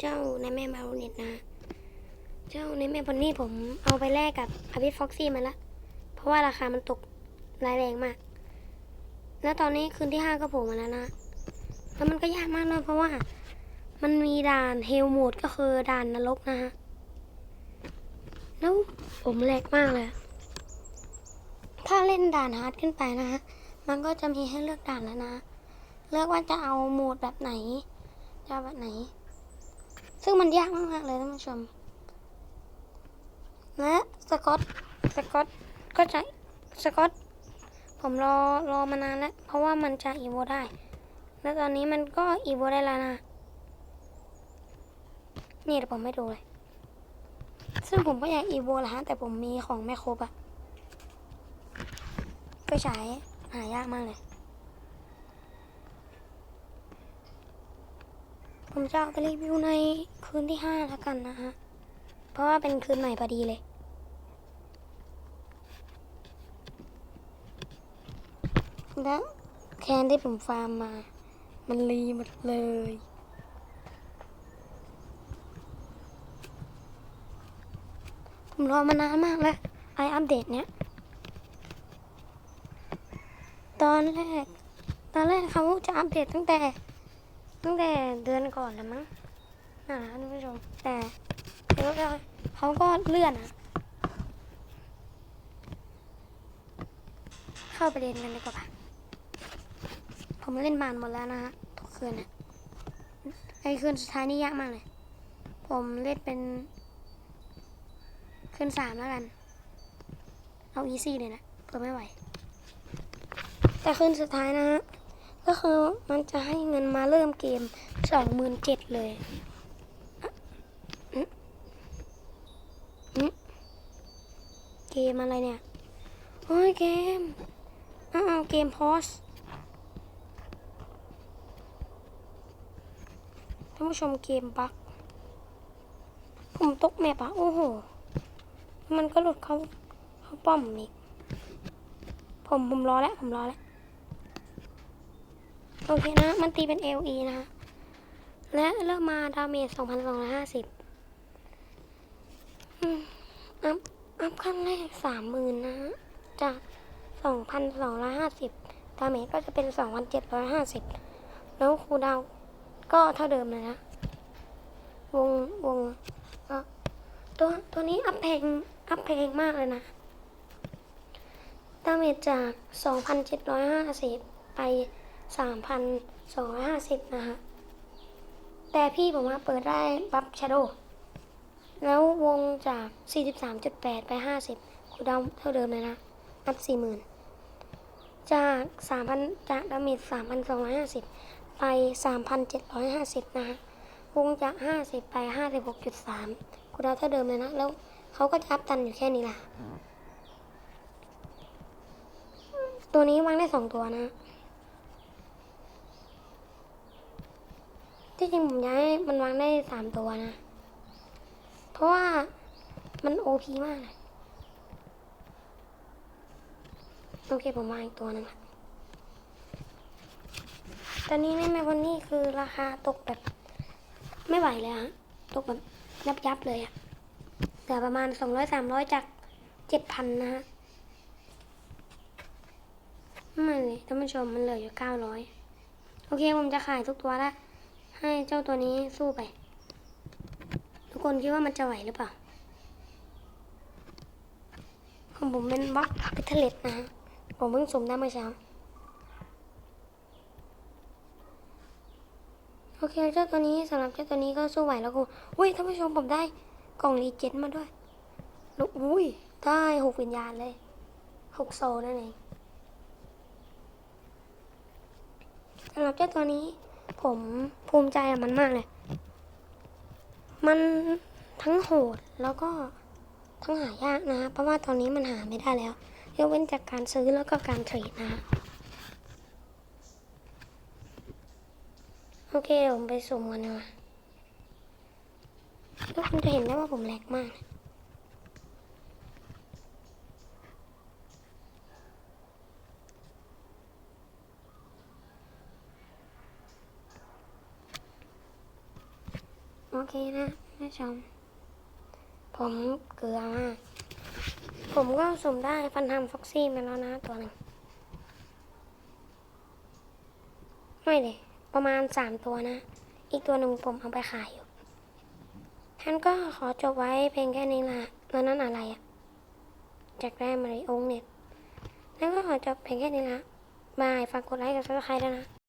เจ้าในแม่บาโรเน็ตนะ เจ้าในแม่บอนนี่ผมเอาไปแลกกับอภิฟ็อกซี่มาละ เพราะว่าราคามันตกรายแรงมาก แล้วตอนนี้คืนที่ห้าก็โผล่มาแล้วนะ แล้วมันก็ยากมากเลยเพราะว่า มันมีด่านเฮลโหมดก็คือด่านนรกนะฮะ แล้วผมแหลกมากเลย ถ้าเล่นด่านฮาร์ดขึ้นไปนะฮะ มันก็จะมีให้เลือกด่านแล้วนะ เลือกว่าจะเอาโหมดแบบไหนจะแบบไหน มันยากมากๆเลยท่านผู้ชม และสกอตสกอตก็จะสกอตผมรอรอมานานแล้ว เพราะว่ามันจะอีโวได้ แล้วตอนนี้มันก็อีโวได้แล้วนะ นี่เดี๋ยวผมไม่ดูเลย ซึ่งผมก็อยากอีโวแหละฮะแต่ผมมีของไม่ครบอะไปฉายหายากมากเลย ผมจะเอาไปรีวิวในคืนที่ห้าแล้วกันนะฮะ เพราะว่าเป็นคืนใหม่พอดีเลย และแคนที่ผมฟาร์มมา มันรีหมดเลยผมรอมานานมากแล้วไออัปเดตเนี้ย ตอนแรก ตอนแรกเขาจะอัปเดตตั้งแต่ ตั้งแต่เดือนก่อนแล้วมั้งน่าท่านผู้ชม แต่เดี๋ยวเขาก็เลื่อนอะเข้าประเด็นกันดีกว่าปะผมเล่นบานหมดแล้วนะฮะทุกคืนอะไอคืนสุดท้ายนี่ยากมากเลย ผมเล่นเป็น คืนสามแล้วกัน เอาอีซี่เลยนะเพื่อไม่ไหว แต่คืนสุดท้ายนะฮะ ก็คือมันจะให้เงินมาเริ่มเกมสองหมื่นเจ็ดเลยเกมอะไรเนี่ยโอ้ยเกมอ้าวเกมพอสท่านผู้ชมเกมบักผมตกแมปอะโอ้โห มันก็หลุดเขาเขาป้อมอีกผมผมรอแล้ว ผมรอแล้ว โอเคนะ มันตีเป็น LE นะ และเริ่มมาดาเมจพันสองร้อยห้าสิบอัพ อัพขั้นแรกสามหมื่นนะจากสองพันสองร้อยห้าสิบดาเมจก็จะเป็นสองพันเจ็ดร้อยห้าสิบแล้วครูดาวก็เท่าเดิมเลยนะ วง วงตัว ตัวนี้อัพแพง อัพแพงมากเลยนะ ดาเมจจากสองพันเจ็ดร้อยห้าสิบไป 3,250 นะฮะ แต่พี่ผมว่าเปิดได้บัฟชาโดแล้ววงจาก 43.8 ไป 50คูดาวเท่าเดิมเลยนะ อัพ 40,000 จาก 3,000 จากดาเมจ3,250 ไป 3,750 นะฮะ วงจาก 50 ไป 56.3คูดาวเท่าเดิมเลยนะ แล้วเขาก็จะอัพตันอยู่แค่นี้ล่ะ ตัวนี้วางได้สองตัวนะ ที่จริงผมอยากให้มันวางได้สามตัวนะ เพราะว่ามันโอพีมากเลยโอเคผมวางอีกตัวหนึงละตอนนี้ในแมวคนนี้คือราคาตกแบบ ไม่ไหวเลยฮะ ตกแบบยับยับเลยอะเหลือประมาณสองร้อยสามร้อยจากเจ็ดพันนะฮะไม่เลยท่านผู้ชมมันเหลืออยู่เก้าร้อยโอเค ผมจะขายทุกตัวละ ให้เจ้าตัวนี้สู้ไป ทุกคนคิดว่ามันจะไหวหรือเปล่าของผมเป็นบล็อกพิเทเลตนะฮะผมเพิ่งสุ่มได้เมื่อเช้าโอเคเจ้าตัวนี้สำหรับเจ้าตัวนี้ก็สู้ไหวแล้วกูอุ้ยท่านผู้ชมผมได้กล่องรีเจนมาด้วยล้วอุ้ยได้หกวิญญาณเลยหกโซนั่นเองสำหรับเจ้าตัวนี้ ผมภูมิใจกับมันมากเลย มันทั้งโหดแล้วก็ทั้งหายากนะเพราะว่าตอนนี้มันหาไม่ได้แล้วยกเว้นจากการซื้อแล้วก็การเทรดนะโอเคผมไปสุ่มกันดีกว่าทุกคนจะเห็นได้ว่าผมแหลกมากเล เคนะแม่ชม ผมเกลือมาก ผมก็สุ่มได้ฟันทำฟ็อกซี่มาแล้วนะตัวหนึ่งไม่เลยประมาณสามตัวนะ อีกตัวหนึ่งผมเอาไปขายอยู่ท่านก็ขอจบไว้เพียงแค่นี้ละแล้วนั่นอะไรอะจากได้มาริโองเน็ตแล้วก็ขอจบเพียงแค่นี้ละบาย ฝากกดไลค์กับซับสไครต์ด้วยนะ